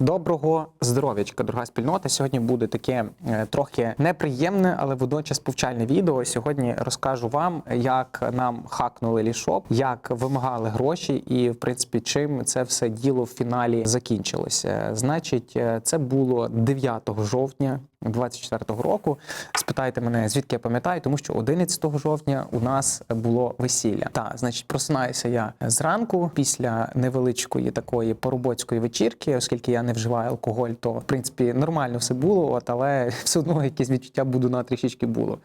Доброго здоров'ячка, дорога спільнота. Сьогодні буде таке е, трохи неприємне, але водночас повчальне відео. Сьогодні розкажу вам, як нам хакнули лішоп, як вимагали гроші, і в принципі, чим це все діло в фіналі закінчилося. Значить, е, це було 9 жовтня. 24-го року спитайте мене, звідки я пам'ятаю, тому що 11 жовтня у нас було весілля. Так, значить, просинаюся я зранку після невеличкої такої поробоцької вечірки, оскільки я не вживаю алкоголь, то в принципі нормально все було, от, але все одно якесь відчуття буду на трішечки було.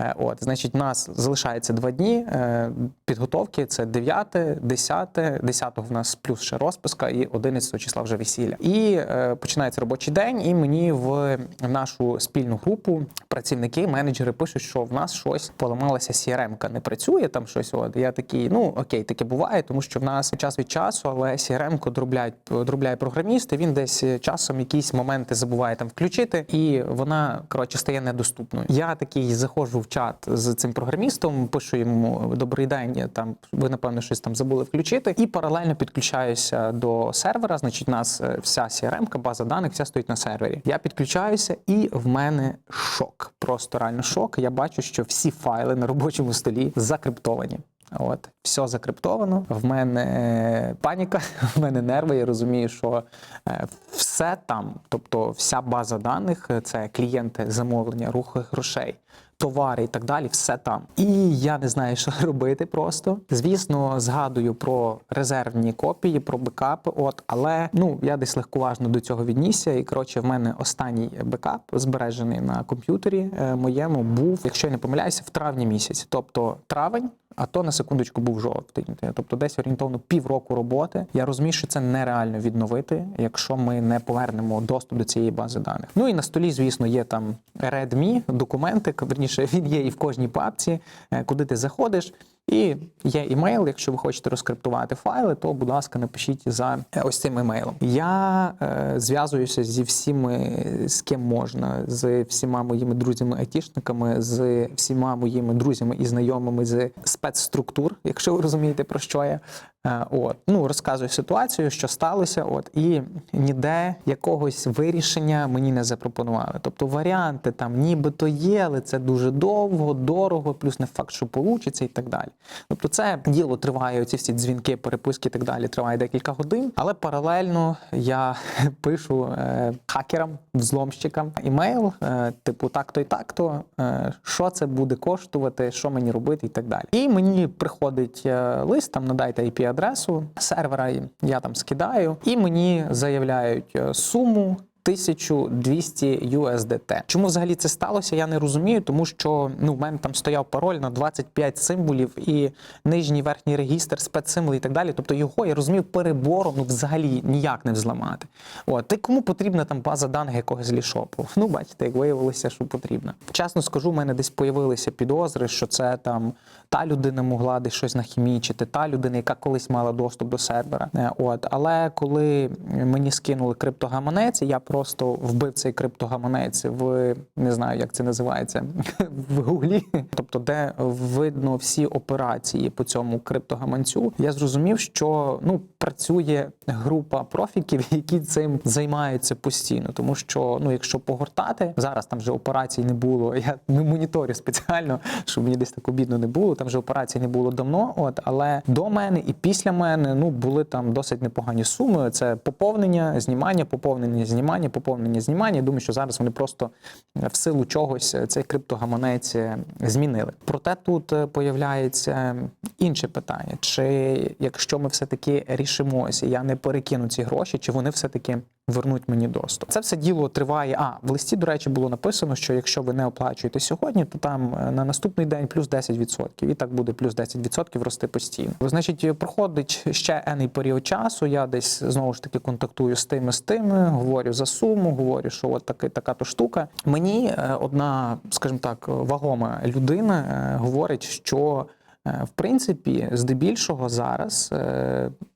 Е, От, значить, нас залишається два дні е, підготовки. Це 9, 10, 10 в нас плюс ще розписка, і 11 числа вже весілля. І е, починається робочий день, і мені в нашу спільну групу працівники, менеджери пишуть, що в нас щось поламалася CRM-ка, не працює там щось. От я такий, ну окей, таке буває, тому що в нас час від часу, але CRM-ку дробляють дробляє програміст, і він десь часом якісь моменти забуває там включити, і вона коротше стає недоступною. Я такий заходжу в чат з цим програмістом, пишу йому добрий день. Там ви напевно щось там забули включити, і паралельно підключаюся до сервера. Значить, у нас е, вся CRM-ка, база даних, вся стоїть на сервері. Я підключаюся, і в мене шок. Просто реально шок. Я бачу, що всі файли на робочому столі закриптовані. От, все закриптовано. В мене е, паніка, в мене нерви. Я розумію, що е, все там, тобто вся база даних, е, це клієнти, замовлення, рухи грошей. Товари і так далі, все там. І я не знаю, що робити просто. Звісно, згадую про резервні копії, про бекапи. От, але ну я десь легковажно до цього віднісся. І коротше, в мене останній бекап збережений на комп'ютері е, моєму був, якщо я не помиляюся, в травні місяці, тобто травень. А то на секундочку був жовтий. Тобто десь орієнтовно півроку роботи. Я розумію, що це нереально відновити, якщо ми не повернемо доступ до цієї бази даних. Ну і на столі, звісно, є там Redmi, документи. Верніше він є і в кожній папці, е, куди ти заходиш. І є імейл. Якщо ви хочете розкриптувати файли, то будь ласка, напишіть за е, ось цим імейлом. Я е, зв'язуюся зі всіми, з ким можна, з всіма моїми друзями-айтішниками, з всіма моїми друзями і знайомими з спецструктур, якщо ви розумієте про що я. Е, От ну розказую ситуацію, що сталося, от і ніде якогось вирішення мені не запропонували. Тобто варіанти там нібито є, але це дуже довго, дорого, плюс не факт, що получиться і так далі. Тобто, це діло триває, оці всі дзвінки, переписки і так далі. Триває декілька годин, але паралельно я пишу е, хакерам, взломщикам імейл, е, типу так-то і так-то, е, що це буде коштувати, що мені робити, і так далі. І мені приходить е, лист, там надайте IP адресу сервера, я там скидаю, і мені заявляють е, суму. 1200 USDT. Чому взагалі це сталося? Я не розумію, тому що ну в мене там стояв пароль на 25 символів і нижній верхній регістр, спецсимволи і так далі. Тобто його я розумію перебором ну взагалі ніяк не взламати. От і кому потрібна там база даних якогось лішопу? Ну бачите, як виявилося, що потрібно. Чесно скажу, в мене десь появилися підозри, що це там та людина могла десь щось нахімічити, та людина, яка колись мала доступ до сервера. Е, От, але коли мені скинули криптогаманець, я просто вбив цей криптогаманець в не знаю, як це називається в гуглі, тобто, де видно всі операції по цьому криптогаманцю. Я зрозумів, що ну працює група профіків, які цим займаються постійно, тому що ну, якщо погортати зараз, там вже операцій не було. Я не моніторю спеціально, щоб мені десь так обідно не було. Там вже операцій не було давно. От але до мене і після мене ну були там досить непогані суми. Це поповнення, знімання, поповнення, знімання, поповнення, знімання. Я Думаю, що зараз вони просто в силу чогось цей криптогаманець е, змінили. Проте тут е, появляється інше питання: чи якщо ми все таки рішимося, я не перекину ці гроші, чи вони все таки вернуть мені доступ? Це все діло триває. А в листі, до речі, було написано, що якщо ви не оплачуєте сьогодні, то там е, на наступний день плюс 10%. І так буде плюс 10% рости постійно. Значить, проходить ще енний період часу. Я десь знову ж таки контактую з тими, з тими, говорю за суму, говорю, що от таки така то штука. Мені е, одна, скажімо так, вагома людина е, говорить, що в принципі здебільшого зараз,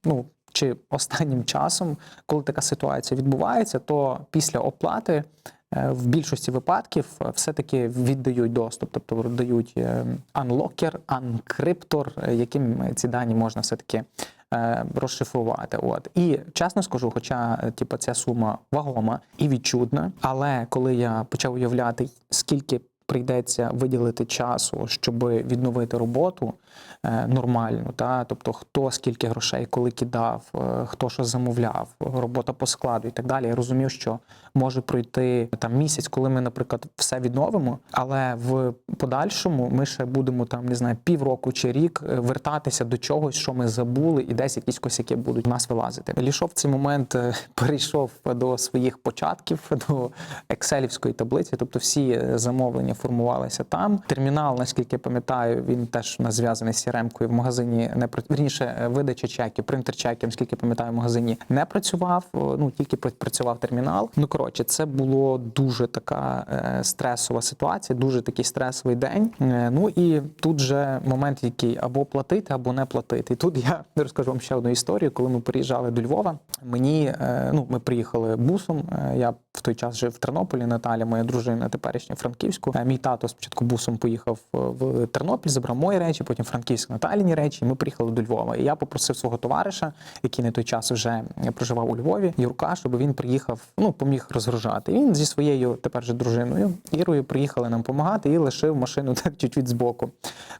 ну. Чи останнім часом, коли така ситуація відбувається, то після оплати е, в більшості випадків е, все-таки віддають доступ, тобто дають unlocker, uncryptor, е, яким ці дані можна все-таки розшифрувати. От і чесно скажу, хоча типу, ця сума вагома і відчутна, але коли я почав уявляти, скільки прийдеться виділити часу, щоб відновити роботу нормальну, та тобто хто скільки грошей коли кидав, е, хто що замовляв, робота по складу і так далі. Я розумів, що може пройти там місяць, коли ми, наприклад, все відновимо, але в подальшому ми ще будемо там не знаю півроку чи рік е, вертатися до чогось, що ми забули, і десь якісь косяки будуть нас вилазити. Лішов цей момент е, перейшов до своїх початків до екселівської таблиці, тобто всі е, замовлення формувалися там. Термінал, наскільки я пам'ятаю, він теж у нас зв'язаний з CRM-кою в магазині не вірніше, е, видача чеків, принтер чеків, наскільки пам'ятаю, в магазині не працював. Ну тільки пр- працював термінал. Ну коротше, це було дуже така е, стресова ситуація, дуже такий стресовий день. Е, ну і тут же момент, який або платити, або не платити. І тут я розкажу вам ще одну історію. Коли ми приїжджали до Львова, мені ну ми приїхали бусом. Я той час жив в Тернополі. Наталя, моя дружина, теперішня Франківську. Е, Мій тато спочатку бусом поїхав е, в Тернопіль, забрав мої речі, потім Франківськ Наталіні речі. І ми приїхали до Львова. І я попросив свого товариша, який на той час вже проживав у Львові, Юрка, щоб він приїхав, ну поміг розгружати. І він зі своєю тепер же дружиною Ірою приїхали нам допомагати і лишив машину так чуть-чуть збоку.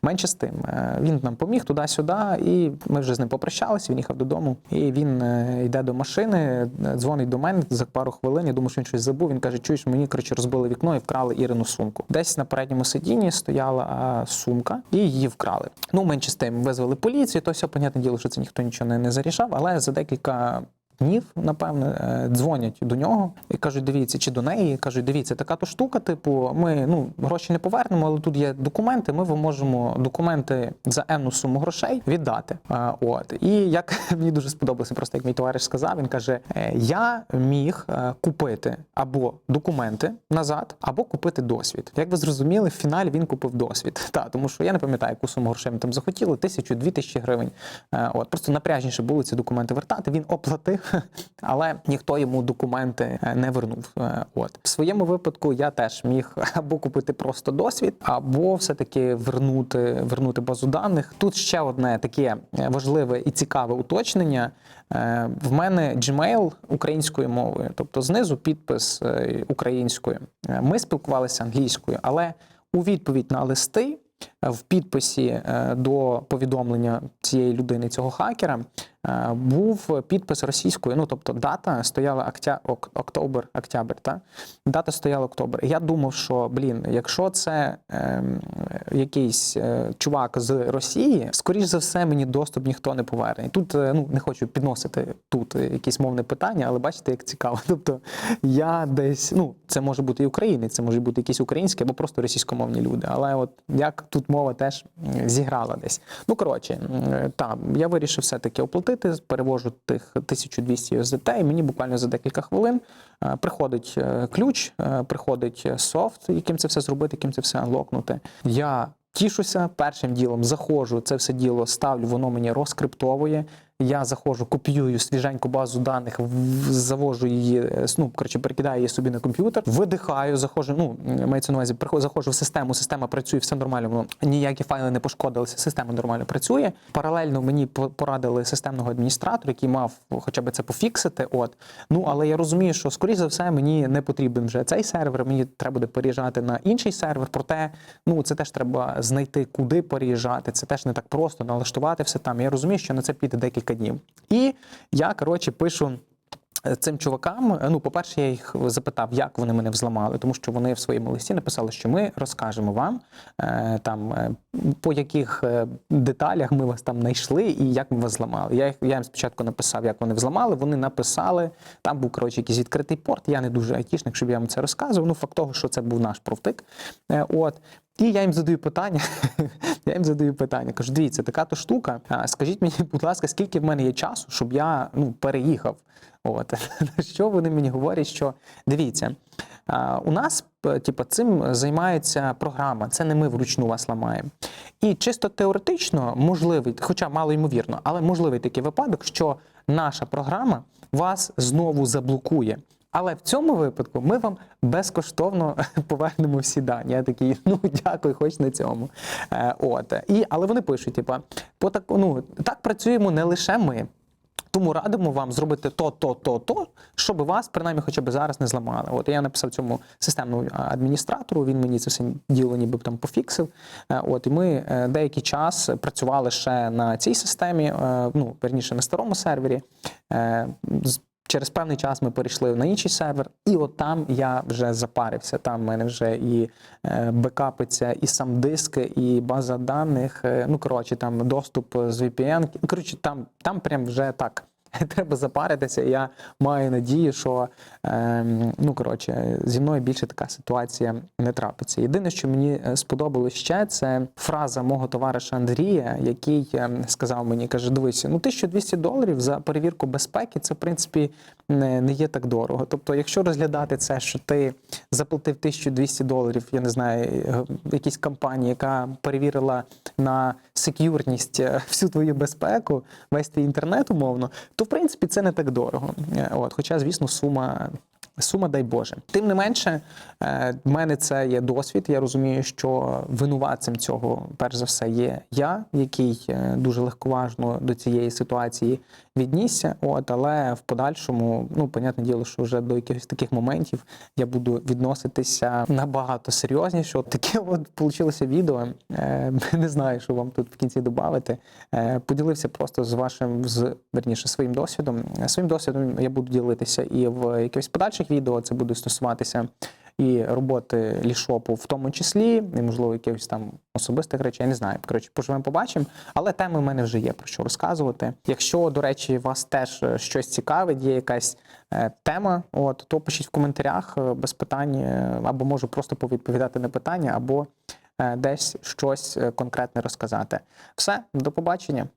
Менше з тим, е, він нам поміг туди-сюди, і ми вже з ним попрощалися. Він їхав додому, і він е, йде до машини, е, дзвонить до мене за пару хвилин. Я думаю, що він щось забув. Він каже: чуєш, мені коротше розбили вікно і вкрали Ірину сумку. Десь на передньому сидінні стояла сумка, і її вкрали. Ну, менше з тим, визвали поліцію. То все, понятне діло, що це ніхто нічого не, не зарішав, але за декілька. Днів, напевно, е, дзвонять до нього і кажуть: дивіться, чи до неї кажуть, дивіться, така то штука. Типу, ми ну гроші не повернемо, але тут є документи. Ми вам можемо документи за енну суму грошей віддати. Е, От і як мені дуже сподобалося, просто як мій товариш сказав, він каже: «Е, Я міг купити або документи назад, або купити досвід. Як ви зрозуміли, в фіналі він купив досвід. Та тому, що я не пам'ятаю, яку суму грошей ми там захотіли, тисячу, дві тисячі гривень. От просто напряжніше було ці документи вертати. Він оплатив, але ніхто йому документи е, не вернув. Е, От в своєму випадку я теж міг або купити просто досвід, або все-таки вернути, вернути базу даних. Тут ще одне таке е, важливе і цікаве уточнення. В мене Gmail українською мовою, тобто знизу підпис українською. Ми спілкувалися англійською, але у відповідь на листи в підписі до повідомлення цієї людини, цього хакера, був підпис російською. Ну тобто дата стояла октя... ок- октобер, октябрь, та? дата стояла октобер. Я думав, що блін, якщо це ем, якийсь е, чувак з Росії, скоріш за все, мені доступ ніхто не поверне. Тут е, ну не хочу підносити тут е, якісь мовне питання, але бачите, як цікаво. Тобто я десь, ну це може бути і українець, це може бути якісь українські або просто російськомовні люди. Але от як тут мова теж зіграла десь. Ну коротше, м, та я вирішив все-таки оплатити, перевожу тих 1200 USDT, і мені буквально за декілька хвилин е, приходить е, ключ, е, приходить софт, яким це все зробити, яким це все анлокнути. Я тішуся першим ділом, заходжу, це все діло ставлю, воно мені розкриптовує. Я заходжу, копіюю свіженьку базу даних, завожу її, е, ну, коротше, перекидаю її собі на комп'ютер, видихаю, заходжу, ну, мається на увазі, заходжу в систему, система працює, все нормально, воно ніякі файли не пошкодилися, система нормально працює. Паралельно мені по- порадили системного адміністратора, який мав хоча б це пофіксити. От. Ну, але я розумію, що, скоріш за все, мені не потрібен вже цей сервер, мені треба буде переїжджати на інший сервер, проте, ну, це теж треба знайти, куди переїжджати, це теж не так просто, налаштувати все там. Я розумію, що на це піде декілька днів. І я, коротше, пишу. е, Цим чувакам, е, ну, по-перше, я їх запитав, як вони мене взламали, тому що вони в своєму листі написали, що ми розкажемо вам е, там по яких деталях ми вас там знайшли і як ми вас зламали. Я я їм спочатку написав, як вони взламали. Вони написали, там був коротше якийсь відкритий порт. Я не дуже айтішник, щоб я вам це розказував. Ну, факт того, що це був наш провтик. Е, От. І я їм задаю питання. я їм задаю питання. Кажу, дивіться, така то штука. Скажіть мені, будь ласка, скільки в мене є часу, щоб я ну, переїхав. От що вони мені говорять, що дивіться, у нас типу, цим займається програма, це не ми вручну вас ламаємо. І чисто теоретично можливий, хоча мало ймовірно, але можливий такий випадок, що наша програма вас знову заблокує. Але в цьому випадку ми вам безкоштовно повернемо всі дані. Я такий, ну дякую, хоч на цьому. Е, от. І, але вони пишуть: типа, по так, ну, так працюємо не лише ми. Тому радимо вам зробити то, то, то, то, щоб вас принаймні хоча б зараз не зламали. От я написав цьому системному адміністратору. Він мені це все діло ніби там пофіксив. Е, От і ми е, деякий час працювали ще на цій системі, е, ну верніше на старому сервері. Через певний час ми перейшли на інший сервер, і от там я вже запарився. Там в мене вже і е, бекапиться, і сам диск, і база даних. е, Ну коротше, там доступ з VPN. Коротше, там, там прям вже так. Треба запаритися. Я маю надію, що ем, ну коротше зі мною більше така ситуація не трапиться. Єдине, що мені е, сподобалось ще, це фраза мого товариша Андрія, який ем, сказав мені, каже: дивися, ну 1200 доларів за перевірку безпеки, це в принципі не, не є так дорого. Тобто, якщо розглядати це, що ти заплатив 1200 доларів, я не знаю, е, якійсь компанії, яка перевірила на сек'юрність е, всю твою безпеку, весь твій інтернет умовно, то в принципі це не так дорого. Е, От, хоча, звісно, сума. Сума, дай Боже. Тим не менше, е, в мене це є досвід. Я розумію, що винуватцем цього, перш за все, є я, який е, дуже легковажно до цієї ситуації віднісся. От, але в подальшому, ну, понятне діло, що вже до якихось таких моментів я буду відноситися набагато серйозніше. Таке от вийшло відео. Е, Не знаю, що вам тут в кінці додати. Поділився просто з вашим, з верніше, своїм досвідом. Своїм досвідом я буду ділитися і в якихось подальших відео. Це буде стосуватися і роботи лішопу в тому числі, і можливо якихось там особистих речей. Я не знаю. Коротше, поживемо, побачимо. Але теми в мене вже є про що розказувати. Якщо, до речі, вас теж е, щось цікавить, є якась е, тема, от то пишіть в коментарях е, без питань, або можу просто повідповідати на питання, або десь щось конкретне розказати. Все, до побачення.